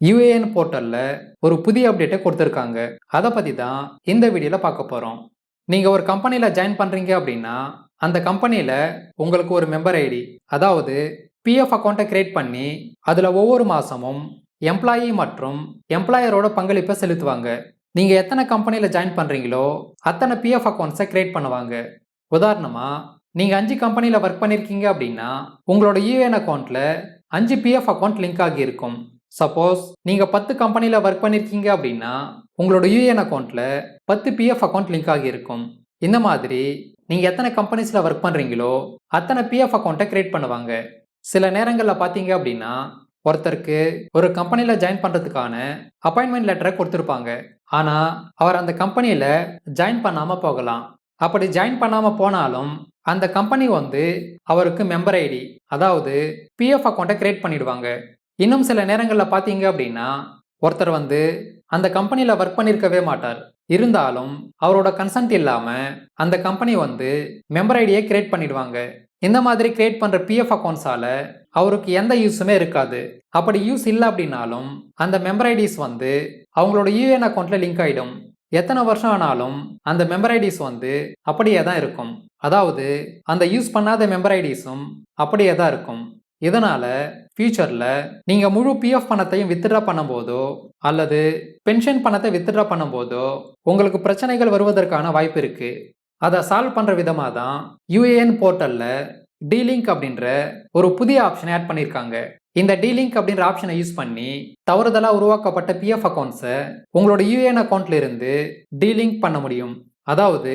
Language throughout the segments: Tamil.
யுஏஎன் போர்ட்டலில் ஒரு புதிய அப்டேட்டை கொடுத்துருக்காங்க. அதை பற்றி தான் இந்த வீடியோவில் பார்க்க போகிறோம் நீங்கள் ஒரு கம்பெனியில் ஜாயின் பண்ணுறீங்க அப்படின்னா அந்த கம்பெனியில் உங்களுக்கு ஒரு மெம்பர் ஐடி அதாவது பிஎஃப் அக்கௌண்ட்டை கிரியேட் பண்ணி அதில் ஒவ்வொரு மாதமும் எம்ப்ளாயி மற்றும் எம்ப்ளாயரோட பங்களிப்பை செலுத்துவாங்க. நீங்கள் எத்தனை கம்பெனியில் ஜாயின் பண்ணுறீங்களோ அத்தனை பிஎஃப் அக்கௌண்ட்ஸை கிரியேட் பண்ணுவாங்க. உதாரணமாக நீங்கள் அஞ்சு கம்பெனியில் ஒர்க் பண்ணியிருக்கீங்க அப்படின்னா உங்களோட யூஏஎன் அக்கௌண்ட்டில் அஞ்சு பிஎஃப் அக்கௌண்ட் லிங்க் ஆகியிருக்கும். சப்போஸ் நீங்கள் பத்து கம்பெனியில் ஒர்க் பண்ணியிருக்கீங்க அப்படின்னா உங்களோட யூஏஎன் அக்கௌண்ட்டில் பத்து பிஎஃப் அக்கௌண்ட் லிங்க் ஆகியிருக்கும் இந்த மாதிரி நீங்கள் எத்தனை கம்பெனிஸில் ஒர்க் பண்ணுறீங்களோ அத்தனை பிஎஃப் அக்கௌண்ட்டை கிரியேட் பண்ணுவாங்க. சில நேரங்களில் பார்த்தீங்க அப்படின்னா ஒருத்தருக்கு ஒரு கம்பெனியில் ஜாயின் பண்ணுறதுக்கான அப்பாயின்மெண்ட் லெட்டரை கொடுத்துருப்பாங்க. ஆனால் அவர் அந்த கம்பெனியில் ஜாயின் பண்ணாமல் போகலாம். அப்படி ஜாயின் பண்ணாமல் போனாலும் அந்த கம்பெனி வந்து அவருக்கு மெம்பர் ஐடி அதாவது பிஎஃப் அக்கௌண்ட்டை கிரியேட் பண்ணிடுவாங்க. இன்னும் சில நேரங்களில் பார்த்தீங்க அப்படின்னா ஒருத்தர் வந்து அந்த கம்பெனியில் ஒர்க் பண்ணியிருக்கவே மாட்டார். இருந்தாலும் அவரோட கன்சன்ட் இல்லாமல் அந்த கம்பெனி வந்து மெம்பர் ஐடியை கிரியேட் பண்ணிடுவாங்க. இந்த மாதிரி கிரியேட் பண்ணுற பிஎஃப் அக்கௌண்ட்ஸால் அவருக்கு எந்த யூஸுமே இருக்காது. அப்படி யூஸ் இல்லை அப்படின்னாலும் அந்த மெம்பர் ஐடிஸ் வந்து அவங்களோட யூஎன் அக்கௌண்ட்டில் லிங்க் ஆகிடும் எத்தனை வருஷம் ஆனாலும் அந்த மெம்பர் ஐடிஸ் வந்து அப்படியே தான் இருக்கும். அதாவது அந்த யூஸ் பண்ணாத மெம்பர் ஐடிஸும் அப்படியே தான் இருக்கும். இதனால் ஃப்யூச்சரில் நீங்கள் முழு பிஎஃப் பணத்தையும் வித்ட்ரா பண்ணும்போதோ அல்லது பென்ஷன் பணத்தை வித்ட்ரா பண்ணும்போதோ உங்களுக்கு பிரச்சனைகள் வருவதற்கான வாய்ப்பு இருக்குது அதை சால்வ் பண்ணுற விதமாக தான் யூஏஎன் போர்ட்டலில் டீலிங்க் அப்படின்ற ஒரு புதிய ஆப்ஷனை ஆட் பண்ணியிருக்காங்க இந்த டீலிங்க் அப்படின்ற ஆப்ஷனை யூஸ் பண்ணி தவறுதலாக உருவாக்கப்பட்ட பிஎஃப் அக்கௌண்ட்ஸை உங்களோட யூஏஎன் அக்கௌண்ட்ல இருந்து டீலிங்க் பண்ண முடியும். அதாவது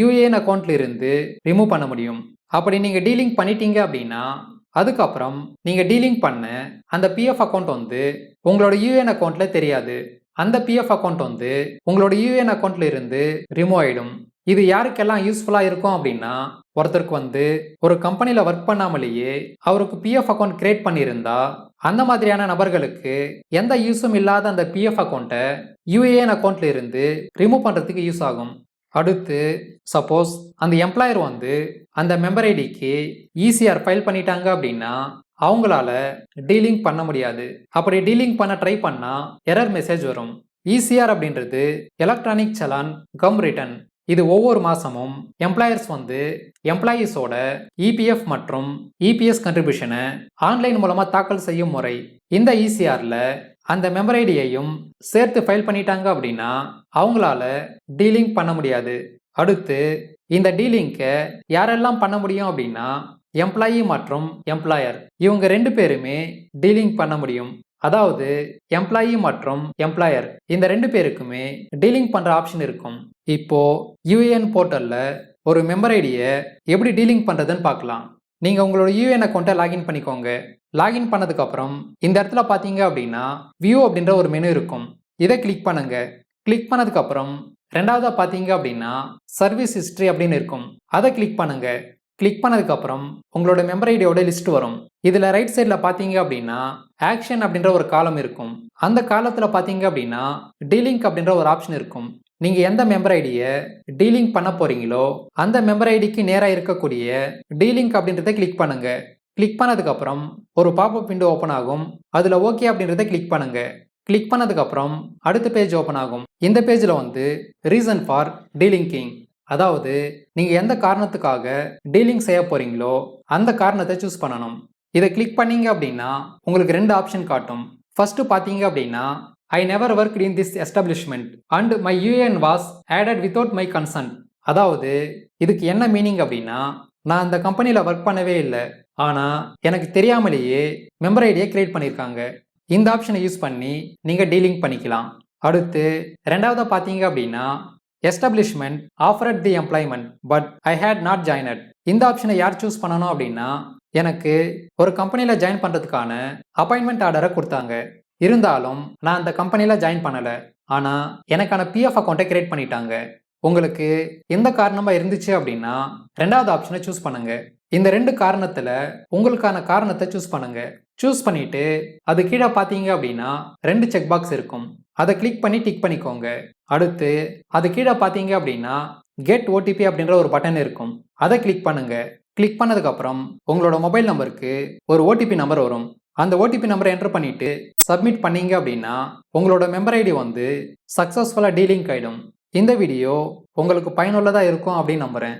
யூஏஎன் அக்கௌண்ட்ல இருந்து ரிமூவ் பண்ண முடியும். அப்படி நீங்கள் டீலிங்க் பண்ணிட்டீங்க அப்படின்னா அதுக்கப்புறம் நீங்கள் டீலிங் பண்ண அந்த பிஎஃப் அக்கௌண்ட் வந்து உங்களோட யூஏஎன் அக்கௌண்ட்ல தெரியாது. அந்த பிஎஃப் அக்கௌண்ட் வந்து உங்களோட யூஏஎன் அக்கௌண்ட்ல இருந்து ரிமூவ் ஆயிடும். இது யாருக்கெல்லாம் யூஸ்ஃபுல்லாக இருக்கும் அப்படின்னா ஒருத்தருக்கு வந்து ஒரு கம்பெனியில் ஒர்க் பண்ணாமலேயே அவருக்கு பிஎஃப் அக்கௌண்ட் கிரியேட் பண்ணியிருந்தா அந்த மாதிரியான நபர்களுக்கு எந்த யூஸும் இல்லாத அந்த பிஎஃப் அக்கௌண்ட்டை யூஏஎன் அக்கௌண்ட்ல இருந்து ரிமூவ் பண்ணுறதுக்கு யூஸ் ஆகும். அடுத்து சப்போஸ் அந்த எம்ப்ளாயர் வந்து அந்த மெம்பர் ஐடிக்கு ஈசிஆர் ஃபைல் பண்ணிட்டாங்க அப்படின்னா அவங்களால டீலிங் பண்ண முடியாது. அப்படி டீலிங் பண்ண ட்ரை பண்ணால் எரர் மெசேஜ் வரும். ஈசிஆர் அப்படின்றது எலக்ட்ரானிக் சலான் கம் ரிட்டன் இது ஒவ்வொரு மாதமும் எம்ப்ளாயர்ஸ் வந்து எம்ப்ளாயீஸோட இபிஎஃப் மற்றும் இபிஎஸ் கண்ட்ரிபியூஷனை ஆன்லைன் மூலமாக தாக்கல் செய்யும் முறை. இந்த ஈசிஆரில் அந்த மெம்பர் ஐடியையும் சேர்த்து ஃபைல் பண்ணிட்டாங்க அப்படின்னா அவங்களால டீலிங் பண்ண முடியாது. அடுத்து இந்த டீலிங்கை யாரெல்லாம் பண்ண முடியும் அப்படின்னா எம்ப்ளாயி மற்றும் எம்ப்ளாயர் இவங்க ரெண்டு பேருமே டீலிங் பண்ண முடியும். அதாவது எம்ப்ளாயி மற்றும் எம்ப்ளாயர் இந்த ரெண்டு பேருக்குமே டீலிங் பண்ணுற ஆப்ஷன் இருக்கும். இப்போ யூஏஎன் போர்ட்டலில் ஒரு மெம்பர் ஐடியை எப்படி டீலிங் பண்ணுறதுன்னு பார்க்கலாம். நீங்கள் உங்களோட யூஎன் அக்கௌண்ட்டை லாகின் பண்ணிக்கோங்க. லாகின் பண்ணதுக்கப்புறம் இந்த இடத்துல பார்த்தீங்க அப்படின்னா வியூ அப்படின்ற ஒரு மெனு இருக்கும். இதை கிளிக் பண்ணுங்க. கிளிக் பண்ணதுக்கப்புறம் ரெண்டாவதாக பார்த்தீங்க அப்படின்னா சர்வீஸ் ஹிஸ்ட்ரி அப்படின்னு இருக்கும். அதை கிளிக் பண்ணுங்க. கிளிக் பண்ணதுக்கப்புறம் உங்களோட மெம்பர் ஐடியோட லிஸ்ட் வரும். இதில் ரைட் சைடில் பார்த்தீங்க அப்படின்னா ஆக்ஷன் அப்படின்ற ஒரு காலம் இருக்கும். அந்த காலத்தில் பார்த்தீங்க அப்படின்னா டீலிங்க் அப்படின்ற ஒரு ஆப்ஷன் இருக்கும். நீங்கள் எந்த மெம்பர் ஐடியை டீலிங் பண்ண போகிறீங்களோ அந்த மெம்பர் ஐடிக்கு நேராக இருக்கக்கூடிய டீலிங்க் அப்படின்றத கிளிக் பண்ணுங்க. கிளிக் பண்ணதுக்கப்புறம் ஒரு பாப்அப் விண்டோ ஓப்பன் ஆகும். அதில் ஓகே அப்படின்றத கிளிக் பண்ணுங்க. கிளிக் பண்ணதுக்கப்புறம் அடுத்த பேஜ் ஓப்பன் ஆகும். இந்த பேஜில் வந்து ரீசன் ஃபார் டீலிங்கிங் அதாவது நீங்கள் எந்த காரணத்துக்காக டீலிங் செய்ய போகிறீங்களோ அந்த காரணத்தை சூஸ் பண்ணணும். இதை கிளிக் பண்ணீங்க அப்படின்னா உங்களுக்கு ரெண்டு ஆப்ஷன் காட்டும். ஃபர்ஸ்ட் பார்த்தீங்க அப்படின்னா I never work in this establishment and my UN was added without my consent அதாவது இதுக்கு என்ன மீனிங் அப்படின்னா நான் அந்த கம்பெனியில் ஒர்க் பண்ணவே இல்லை. ஆனால் எனக்கு தெரியாமலேயே மெம்பர் ஐடியை கிரியேட் பண்ணியிருக்காங்க இந்த ஆப்ஷனை யூஸ் பண்ணி நீங்கள் டீலிங் பண்ணிக்கலாம். அடுத்து ரெண்டாவதாக பார்த்தீங்க அப்படின்னா establishment at the employment but I had not joined இந்த ஆப்ஷனை யார் சூஸ் பண்ணணும் அப்படின்னா எனக்கு ஒரு கம்பெனியில் ஜாயின் பண்ணுறதுக்கான அப்பாயின்மெண்ட் ஆர்டரை கொடுத்தாங்க. இருந்தாலும் நான் அந்த கம்பெனியில் ஜாயின் பண்ணலை. ஆனால் எனக்கான பிஎஃப் அக்கௌண்ட்டை கிரியேட் பண்ணிட்டாங்க. உங்களுக்கு எந்த காரணமாக இருந்துச்சு அப்படின்னா ரெண்டாவது ஆப்ஷனை சூஸ் பண்ணுங்க. இந்த ரெண்டு காரணத்தில் உங்களுக்கான காரணத்தை சூஸ் பண்ணுங்க. சூஸ் பண்ணிட்டு அது கீழே பார்த்தீங்க அப்படின்னா ரெண்டு செக் பாக்ஸ் இருக்கும். அதை கிளிக் பண்ணி டிக் பண்ணிக்கோங்க. அடுத்து அது கீழே பார்த்தீங்க அப்படின்னா கெட் ஓடிபி அப்படின்ற ஒரு பட்டன் இருக்கும். அதை கிளிக் பண்ணுங்க. கிளிக் பண்ணதுக்கப்புறம் உங்களோட மொபைல் நம்பருக்கு ஒரு ஓடிபி நம்பர் வரும். அந்த ஓடிபி நம்பரை என்டர் பண்ணிட்டு சப்மிட் பண்ணீங்க அப்படின்னா உங்களோட மெம்பர் ஐடி வந்து சக்ஸஸ்ஃபுல்லாக டீலிங் ஆகிடும் இந்த வீடியோ உங்களுக்கு பயனுள்ளதாக இருக்கும் அப்படின்னு நம்புகிறேன்